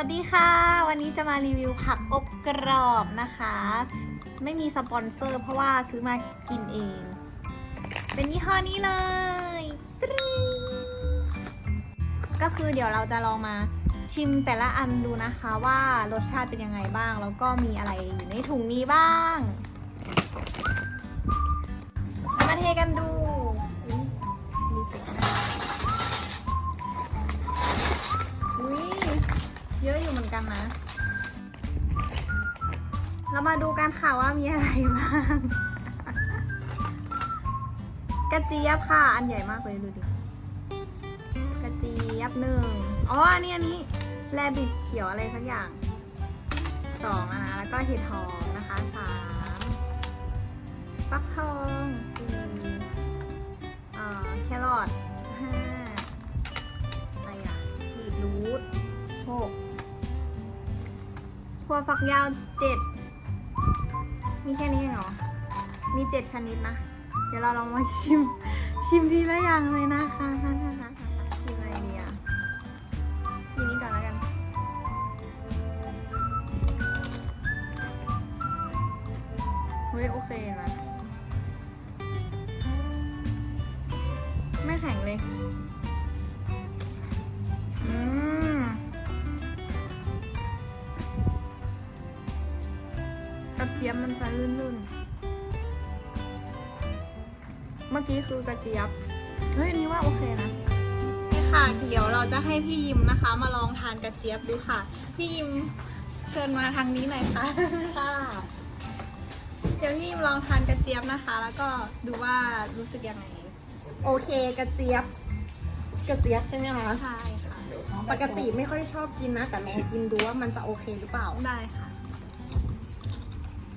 วัสดีค่ะ วันนี้จะมารีวิวผักอบกรอบนะคะ ไม่มีสปอนเซอร์เพราะว่าซื้อมากินเอง เป็นยี่ห้อนี้เลยตรก็คือเดี๋ยวเราจะลองมาชิมแต่ละอันดูนะคะว่ารสชาติเป็นยังไงบ้าง แล้วก็มีอะไรอยู่ในถุงนี้บ้าง มาเทกันดู กันนะ เรามาดูกันค่ะว่ามีอะไรบ้าง กระเจี๊ยบค่ะ อันใหญ่มากเลยดูดิ กระเจี๊ยบหนึ่งอ๋ออันนี้อันนี้แรบิทเขียวอะไรสักอย่างสองนะ แล้วก็เห็ดหอมนะคะสามฟักทองสี่อ่าแครอทห้าอะไรอะบีทรูทหก ถั่วฝักยาวเจ็ดมีแค่นี้เองเหรอ มีเจ็ดชนิดนะ เดี๋ยวเราลองมาชิม ชิมทีละอย่างเลยนะคะ กระเทียมมันจะลื่นๆ เมื่อกี้คือกระเจี๊ยบ เฮ้ยอันนี้ว่าโอเคนะ นี่ค่ะ เดี๋ยวเราจะให้พี่ยิมนะคะ มาลองทานกระเจี๊ยบดูค่ะ พี่ยิมเชิญมาทางนี้หน่อยค่ะ ค่ะ เดี๋ยวพี่ยิมลองทานกระเจี๊ยบนะคะ แล้วก็ดูว่ารู้สึกยังไง โอเคกระเจี๊ยบ กระเจี๊ยบใช่ไหมคะ ใช่ค่ะ ปกติไม่ค่อยชอบกินนะ แต่ลองกินดูว่ามันจะโอเคหรือเปล่า ได้ค่ะ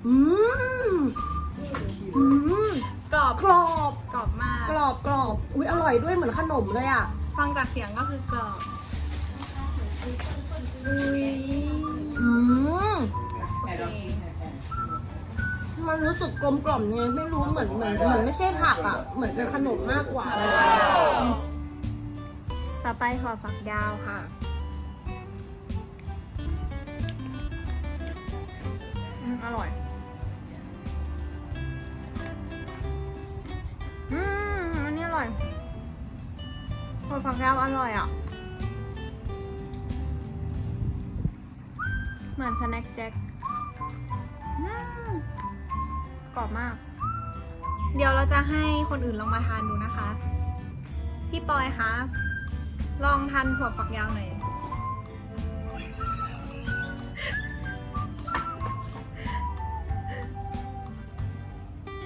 อืมอืมกรอบกรอบกรอบมาก กรอบกรอบอุ้ยอร่อยด้วยเหมือนขนมเลยอะ ฟังจากเสียงก็คือกรอบอุ้ยอืมโอเคมันรู้สึกกลมกล่อมไงไม่รู้เหมือนเหมือนเหมือนไม่ใช่ผักอะ เหมือนเป็นขนมมากกว่า ต่อไปถั่วฝักยาวค่ะอืมอร่อย ถั่วฝักยาวอร่อยอะเหมือนสแน็คแจ็คกรอบมาก เดี๋ยวเราจะให้คนอื่นลองมาทานดูนะคะ พี่ปอยคะ ลองทานถั่วฝักยาวหน่อย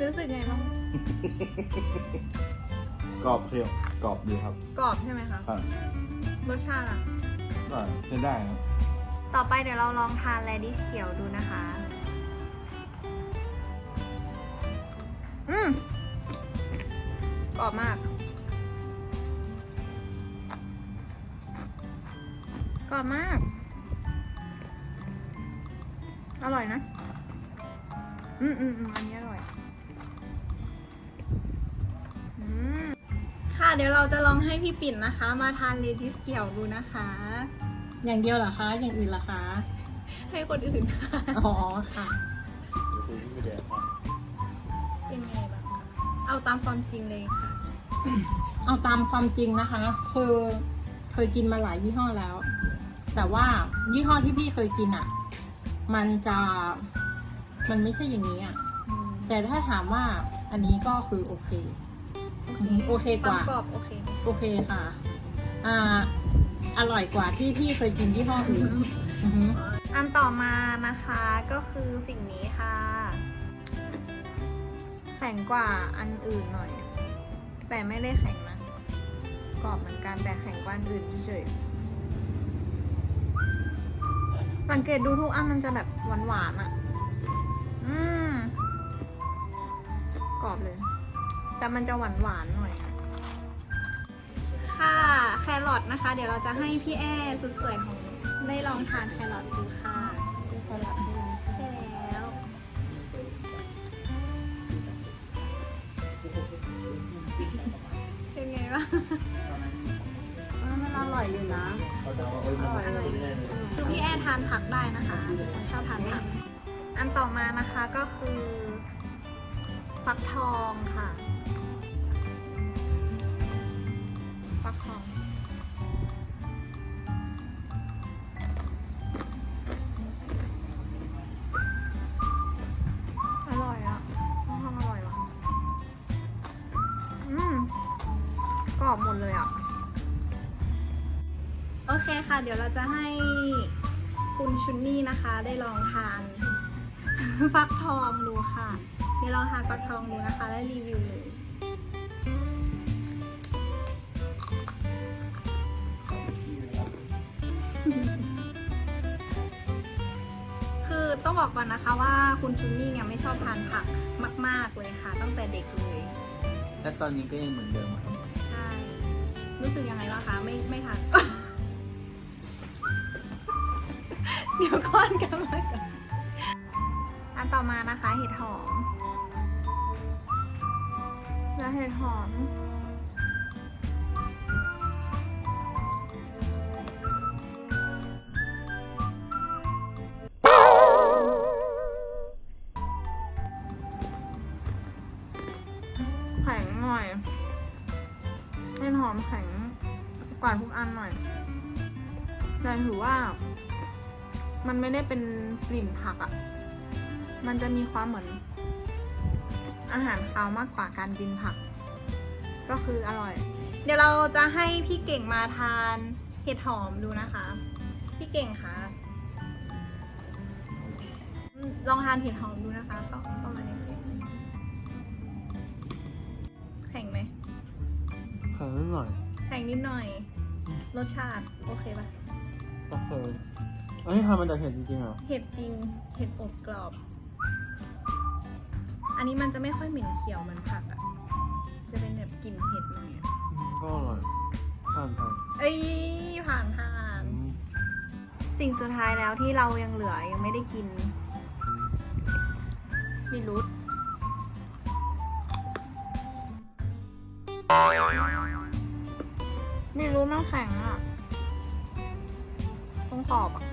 รู้สึกไงบ้าง กรอบเคี่ยว รอบดีครับกรอบใช่ไหมคะ อ่ารสชาติอะก็ใช้ได้ครับต่อไปเดี๋ยวเราลองทานแรดิชเขียวดูนะคะ อืมกรอบมาก กรอบมาก อร่อยนะ อืมอืมอืมอันนี้ ค่ะ เดี๋ยวเราจะลองให้พี่ปิ่นนะคะ มาทานเลดิสเขียวดูนะคะ อย่างเดียวเหรอคะ อย่างอื่นเหรอคะ ให้คนอื่นทานอ๋อค่ะเป็นไงบ้างคะเอาตามความจริงเลยค่ะ เอาตามความจริงนะคะ คือเคยกินมาหลายยี่ห้อแล้ว แต่ว่ายี่ห้อที่พี่เคยกินอะ มันจะมันไม่ใช่อย่างนี้อะ แต่ถ้าถามว่าอันนี้ก็คือโอเค โอเคกว่าความกรอบโอเคโอเคค่ะ อ่า อร่อยกว่าที่พี่เคยกินยี่ห้ออื่นอือหืออันต่อมานะคะก็คือสิ่งนี้ค่ะแข็งกว่าอันอื่นหน่อย แต่ไม่ได้แข็งนะกรอบเหมือนกันแต่แข็งกว่าอันอื่นเฉยๆสังเกตดูทุกอันมันจะแบบหวานๆอะ อืมกรอบเลย แต่มันจะหวานๆหน่อย ค่ะแครอทนะคะ เดี๋ยวเราจะให้พี่แอร์สุดสวยของได้ลองทานแครอทดูค่ะใช่แล้วเป็นไงบ้างมันอร่อยอยู่นะอร่อยคือพี่แอร์ทานผักได้นะคะคนชอบทานผักอันต่อมานะคะก็คือ ฟักทองค่ะ ฟักทอง อร่อยอะฟักทองอร่อยว่ะอืมกรอบหมดเลยอะโอเคค่ะ เดี๋ยวเราจะให้คุณชุนนี่นะคะได้ลองทาน ฟักทองดูค่ะ เดี๋ยวลองทานฟักทองดูนะคะ แล้วรีวิวเลยคือต้องบอกก่อนนะคะว่าคุณชุนนี่เนี่ยไม่ชอบทานผักมาก ๆเลยค่ะ ตั้งแต่เด็กเลย และตอนนี้ก็ยังเหมือนเดิมครับใช่ รู้สึกยังไงบ้างคะ ไม่ไม่ทาน เดี๋ยวก่อนกันมาก่อนอันต่อมานะคะเห็ดหอม แล้วเห็ดหอม แข็งหน่อย เห็ดหอมแข็งกว่าทุกอันหน่อย แต่ถือว่า มันไม่ได้เป็นกลิ่นผักอะ่ะ มันจะมีความเหมือน อาหารคาวมากกว่าการกินผัก ก็คืออร่อย เดี๋ยวเราจะให้พี่เก่งมาทานเห็ดหอมดูนะคะ พี่เก่งคะอืมลองทานเห็ดหอมดูนะคะเข้าเข้ามาในเฟซแข็งไหมขอนิดหน่อยแข็งนิดหน่อย รสชาติโอเคปะก็เคยอันนี้ทำมาจากเห็ดจริงๆเหรอเห็ดจริงเห็ดอบกรอบ อันนี้มันจะไม่ค่อยเหม็นเขียวเหมือนผักอะจะเป็นแบบกลิ่นเห็ดหน่อยอะอืมก็อร่อยผ่านผ่านเอ้ยผ่านผ่าน อืมสิ่งสุดท้ายแล้วที่เรายังเหลือยังไม่ได้กินมีรุดมีรุดมันแข็งอะต้องกรอบอะ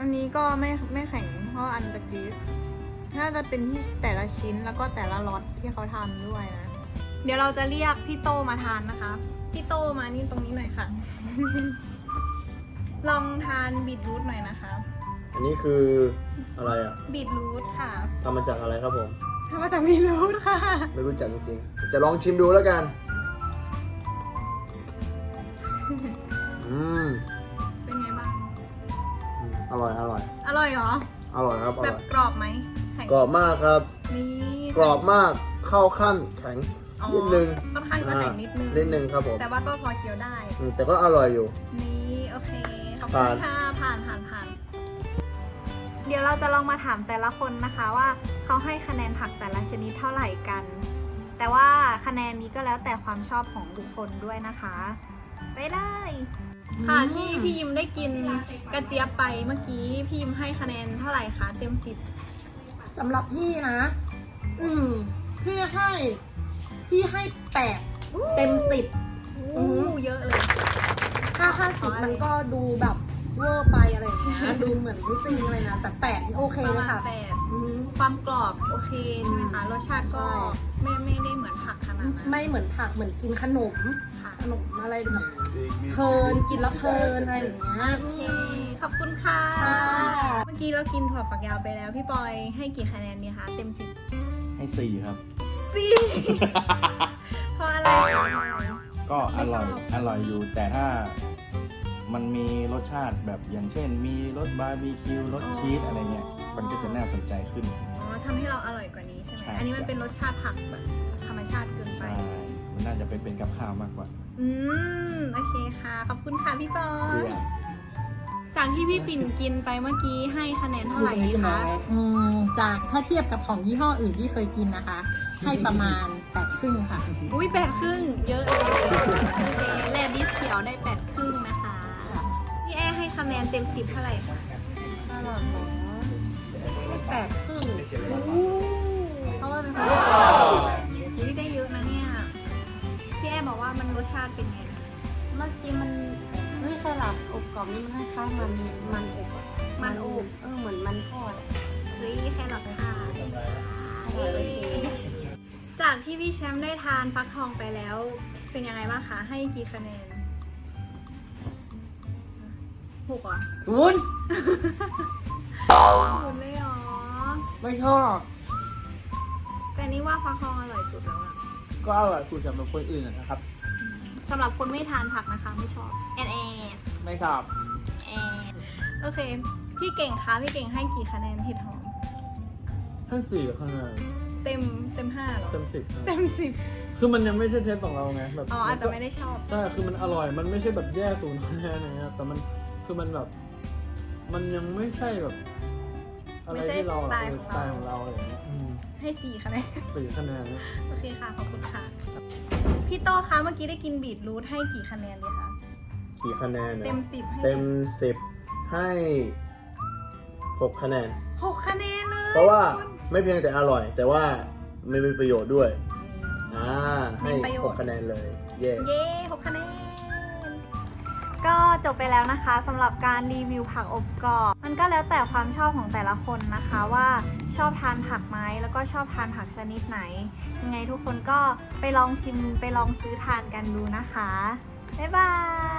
อันนี้ก็ไม่ไม่แข็งเพราะอันตะกี้น่าจะเป็นที่แต่ละชิ้นแล้วก็แต่ละล็อตที่เขาทำด้วยนะ เดี๋ยวเราจะเรียกพี่โตมาทานนะคะ พี่โตมานี่ตรงนี้หน่อยค่ะ ลองทานบีทรูทหน่อยนะคะ อันนี้คืออะไรอะบีทรูทค่ะทำมาจากอะไรครับผมทำมาจากบีทรูทค่ะ ไม่รู้จักจริงๆ จะลองชิมดูแล้วกัน อืมเป็นไงบ้าง อืมอร่อยอร่อยอร่อยเหรอ อร่อยครับอแบร่บอยกรอบไหมแข็งกรอบมากครับ นี่กรอบมากเข้าขั้นแข็งอ๋อนิดนึงค่อนข้างจะแข็งนิดนึง นิดนึงครับผมแต่ว่าก็พอเคี้ยวได้ อืมแต่ก็อร่อยอยู่ นี่โอเค ขอบคุผ่าณนค่ะ ผ่านผ่านผ่าน เดี๋ยวเราจะลองมาถามแต่ละคนนะคะว่าเขาให้คะแนนผักแต่ละชนิดเท่าไหร่กัน แต่ว่าคะแนนนี้ก็แล้วแต่ความชอบของทุกคนด้วยนะคะ ไปได้ ค่ะที่พี่ยิมได้กินกระเจี๊ยบไปเมื่อกี้พี่ยิมให้คะแนนเท่าไหร่คะเต็มสิบสำหรับพี่นะ อืมพี่ให้ พี่ให้แปดเต็มสิบอู้เยอะเลยถ้าห้าขสิอบอะไรมันก็ดูแบบเวอร์ไปอะไรอย่างเงี้ยดูเหมือนไม่จริงเลยนะแต่แปดนี่โอเคประเลยมาณค่ะแปดอืมความกรอบโอเคใช่ไหมคะรสชาติก็ใช่ไม่ไม่ได้เหมือนผักขนาดนั้นไม่เหมือนผักเหมือนกินขนมค่ะ ขนมอะไรแบบเพลินกินแล้วเพลินอะไรอย่างเงี้ยโอเคขอบคุณค่ะค่ะเมื่อกี้เรากินถั่วฝักยาวไปแล้ว พี่ปอยให้กี่คะแนนดีคะเต็มสิบให้สี่ครับสี่เพราะอะไรคะก็อร่อยไม่ชอบอร่อยอยู่แต่ถ้ามันมีรสชาติแบบอย่างเช่น มีรสบาร์บีคิวรสชีสอะไรเงี้ยมันก็จะน่าสนใจขึ้นอ๋อทำให้เราอร่อยกว่านี้ใช่ไหมใช่อันนี้มันเป็นรสชาติผักแบบธรรมชาติเกินไปใช่มั นน่าจะไปเป็นกับข้าวมากกว่าอืมโอเคค่ะ ขอบคุณค่ะพี่ปอเพื่ยอจากที่พี่ปิ่นกินไปเมื่อกี้ให้คะแนนเท่าไหร่ดีคะอืมจากถ้าเทียบกับของยี่ห้ออื่นที่เคยกินนะคะ ให้ประมาณแปดครึ่งค่ะ อุ้ยแปดครึ่งเยอะเลยโอเคแลดิสเขียวได้แปดครึ่งนะคะพี่แอร์ให้คะแนนเต็มสิบเท่าไหร่คะอร่อยเนาะแปดครึ่ง ล้ายๆมันมันอบอะมันอบ เออเหมือนมันทอดอะเฮ้ยแครอทค่ะเย้จากที่พี่แชมป์ได้ทานฟักทองไปแล้ว เป็นยังไงบ้างคะ ให้กี่คะแนนหกเหรอศูนย์ศูนย์เลยเหรอ ไม่ชอบแต่นี่ว่าฟักทองอร่อยสุดแล้วอะก็อร่อยคุณสำหรับคนอื่นอะนะครับ สำหรับคนไม่ทานผักนะคะ ไม่ชอบแอนแอนไม่ชอบแอน โอเค พี่เก่งคะพี่เก่งให้กี่คะแนนเห็ดหอม ให้สี่คะแนนเต็มเต็มห้าเหรอ เต็มสิบเต็มสิบคือมันยังไม่ใช่เทสของเราไงแบบอ๋ออาจจะไม่ได้ชอบ ใช่คือมันอร่อยมันไม่ใช่แบบแย่ศูนย์คะแนนอะไรเงี้ยแต่มันคือมันแบบ มันยังไม่ใช่แบบ อะไรที่เราไม่ใช่เออสสไตไตล์ล์ขขอองงเราเราอะไรเงี้ยอืมให้สี่คะแนน สี่คะแนนเนี่ยโอเคค่ะ ขอบคุณค่ะ พี่โตคะเมื่อกี้ได้กินบีทรูทให้กี่คะแนนดีคะ กี่คะแนนนี่ยเต็มสิบให้เต็มสิบ ให้หกคะแนน หกคะแนนเลยเพราะว่าคุณ ไม่เพียงแต่อร่อย แต่ว่าไม่มีประโยชน์ด้วย อ่า ให้มีประโยชน์ หกคะแนนเลย เย่เย้หกคะแนน ก็จบไปแล้วนะคะสำหรับการรีวิวผักอบกรอบมันก็แล้วแต่ความชอบของแต่ละคนนะคะว่าชอบทานผักไหมแล้วก็ชอบทานผักชนิดไหน ยังไงทุกคนก็ไปลองชิมไปลองซื้อทานกันดูนะคะ บ๊ายบาย